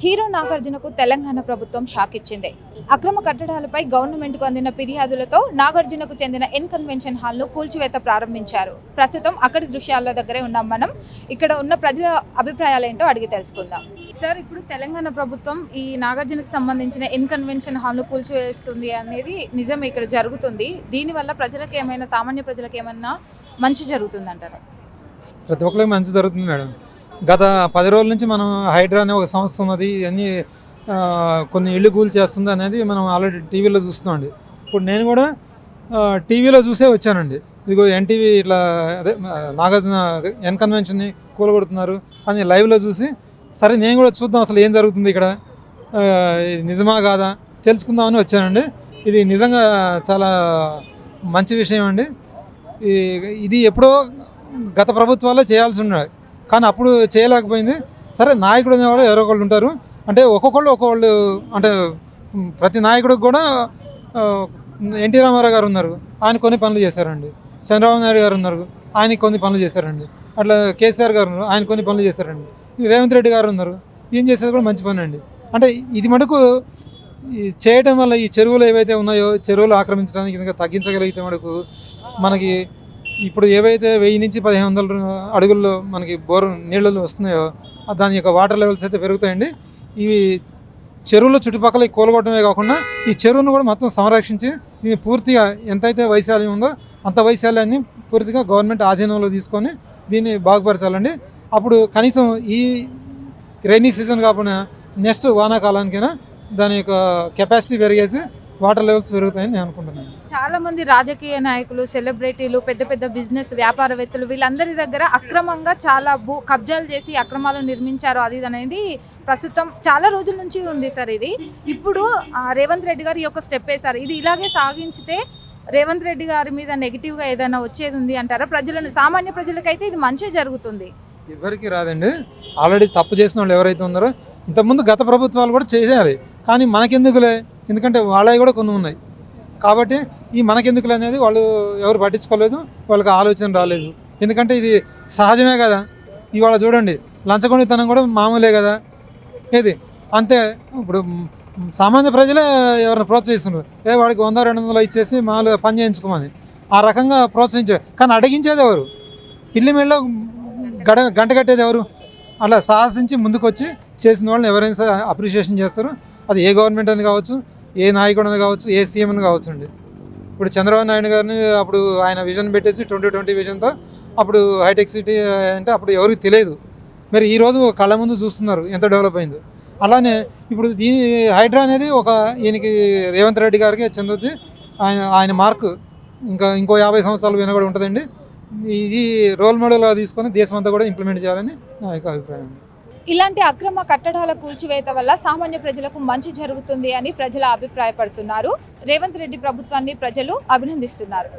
Hero నాగార్జునకు Telangana ప్రభుత్వం shock ఇచ్చింది. అక్రమ కట్టడాలపై గవర్నమెంట్కు అందిన ఫిర్యాదులతో నాగార్జునకు చెందిన ఎన్ కన్వెన్షన్ హాల్ను కూల్చివేత ప్రారంభించారు. ప్రస్తుతం అక్కడి దృశ్యాల దగ్గరే ఉన్నాం మనం. ఇక్కడ ఉన్న ప్రజల అభిప్రాయాలు ఏంటో అడిగి తెలుసుకుందాం. సార్ ఇప్పుడు తెలంగాణ ప్రభుత్వం ఈ నాగార్జునకు సంబంధించిన ఎన్ కన్వెన్షన్ హాల్ను కూల్చివేస్తుంది అనేది నిజం ఇక్కడ జరుగుతుంది. దీనివల్ల ప్రజలకు ఏమైనా సామాన్య ప్రజలకు ఏమైనా మంచి జరుగుతుందంటారా? ప్రతి ఒక్కరికి మంచి జరుగుతుంది మేడం. గత పది రోజుల నుంచి మనం హైడ్రా అనే ఒక సంస్థ ఉన్నది. అన్ని కొన్ని ఇళ్ళు కూల్ చేస్తుంది అనేది మనం ఆల్రెడీ టీవీలో చూస్తున్నామండి ఇప్పుడు నేను కూడా టీవీలో చూసే వచ్చానండి. ఇదిగో ఎన్టీవీ ఇట్లా అదే నాగార్జున ఎన్ కన్వెన్షన్ని కూలగొడుతున్నారు అని లైవ్లో చూసి సరే నేను కూడా చూద్దాం అసలు ఏం జరుగుతుంది ఇక్కడ ఇది నిజమా కాదా తెలుసుకుందామని వచ్చానండి. ఇది నిజంగా చాలా మంచి విషయం అండి. ఈ- ఇది ఎప్పుడో గత ప్రభుత్వాల్లో చేయాల్సి ఉన్నాయి కానీ అప్పుడు చేయలేకపోయింది. సరే నాయకుడు అనేవాళ్ళు ఎవరో ఒకళ్ళు ఉంటారు. అంటే ఒక్కొక్కళ్ళు ఒక్కొక్కళ్ళు అంటే ప్రతి నాయకుడికి కూడా ఎన్టీ రామారావు గారు ఉన్నారు. ఆయన కొన్ని పనులు చేశారండి. చంద్రబాబు నాయుడు గారు ఉన్నారు. ఆయన కొన్ని పనులు చేశారండి. అట్లా కేసీఆర్ గారు ఉన్నారు. ఆయన కొన్ని పనులు చేశారండి. రేవంత్ రెడ్డి గారు ఉన్నారు. ఏం చేసేది కూడా మంచి పని అండి. అంటే ఇది మటుకు ఈ చేయటం వల్ల ఈ చెరువులు ఏవైతే ఉన్నాయో చెరువులు ఆక్రమించడానికి ఇంకా తగ్గించగలిగితే మటుకు మనకి ఇప్పుడు ఏవైతే వెయ్యి నుంచి పదిహేను వందల అడుగుల్లో మనకి బోరు నీళ్ళు వస్తున్నాయో దాని యొక్క వాటర్ లెవెల్స్ అయితే పెరుగుతాయండి. ఇవి చెరువుల చుట్టుపక్కల కూలగొట్టడమే కాకుండా ఈ చెరువును కూడా మొత్తం సంరక్షించి దీన్ని పూర్తిగా ఎంతైతే వైశాల్యం ఉందో అంత వైశాల్యాన్ని పూర్తిగా గవర్నమెంట్ ఆధీనంలో తీసుకొని దీన్ని బాగుపరచాలండి. అప్పుడు కనీసం ఈ రైనీ సీజన్ కాకుండా నెక్స్ట్ వానాకాలానికైనా దాని యొక్క కెపాసిటీ పెరిగేసి వాటర్ లెవెల్స్ పెరుగుతాయని నేను అనుకుంటున్నాను. చాలా మంది రాజకీయ నాయకులు సెలబ్రిటీలు పెద్ద పెద్ద బిజినెస్ వ్యాపారవేత్తలు వీళ్ళందరి దగ్గర అక్రమంగా చాలా భూ కబ్జాలు చేసి అక్రమాలు నిర్మించారు అది అనేది ప్రస్తుతం చాలా రోజుల నుంచి ఉంది సార్ ఇది. ఇప్పుడు ఆ, రేవంత్ రెడ్డి గారు ఈ యొక్క స్టెప్ వేశారు. ఇది ఇలాగే సాగించితే రేవంత్ రెడ్డి గారి మీద నెగిటివ్గా ఏదైనా వచ్చేది ఉంది అంటారా? ప్రజలను సామాన్య ప్రజలకైతే ఇది మంచి జరుగుతుంది. ఎవరికి రాదండి. ఆల్రెడీ తప్పు చేసిన వాళ్ళు ఎవరైతే ఉన్నారో ఇంతకుముందు గత ప్రభుత్వాలు కూడా చేసేయాలి. కానీ మనకెందుకులే? ఎందుకంటే వాళ్ళవి కూడా కొన్ని ఉన్నాయి. కాబట్టి ఈ మనకెందుకులే అనేది వాళ్ళు ఎవరు పట్టించుకోలేదు వాళ్ళకి ఆలోచన రాలేదు. ఎందుకంటే ఇది సహజమే కదా. ఇవాళ చూడండి లంచగొండితనం కూడా మామూలే కదా. ఏది? అంతే. ఇప్పుడు సామాన్య ప్రజలే ఎవరిని ప్రోత్సహిస్తున్నారు? ఏ వాడికి వంద రెండు వందలు ఇచ్చేసి మామూలుగా పని చేయించుకోమని. ఆ రకంగా ప్రోత్సహించే కానీ అడిగించేది ఎవరు? ఇల్లు మెడలో గడ గంట కట్టేది ఎవరు? అట్లా సాహసించి ముందుకొచ్చి చేసిన వాళ్ళని ఎవరైనా సరే అప్రిషియేషన్ చేస్తారు. అది ఏ గవర్నమెంట్ అని కావచ్చు ఏ నాయకుడు అని కావచ్చు ఏ సీఎంని కావచ్చు అండి. ఇప్పుడు చంద్రబాబు నాయుడు గారిని అప్పుడు ఆయన విజన్ పెట్టేసి ట్వంటీ ట్వంటీ విజన్తో అప్పుడు హైటెక్ సిటీ అంటే అప్పుడు ఎవరికి తెలియదు. మరి ఈరోజు కళ్ళ ముందు చూస్తున్నారు ఎంత డెవలప్ అయిందో. అలానే ఇప్పుడు దీని హైడ్రా అనేది ఒక ఈయనకి రేవంత్ రెడ్డి గారికి చెందుద్ది. ఆయన ఆయన మార్క్ ఇంకా ఇంకో యాభై సంవత్సరాలు విన కూడా ఉంటుందండి. ఇది రోల్ మోడల్గా తీసుకొని దేశం అంతా కూడా ఇంప్లిమెంట్ చేయాలని నా యొక్క అభిప్రాయం ఇలాంటి అక్రమ కట్టడాల కూల్చివేత వల్ల సామాన్య ప్రజలకు మంచి జరుగుతుంది అని ప్రజలు అభిప్రాయపడుతున్నారు. రేవంత్ రెడ్డి ప్రభుత్వాన్ని ప్రజలు అభినందిస్తున్నారు.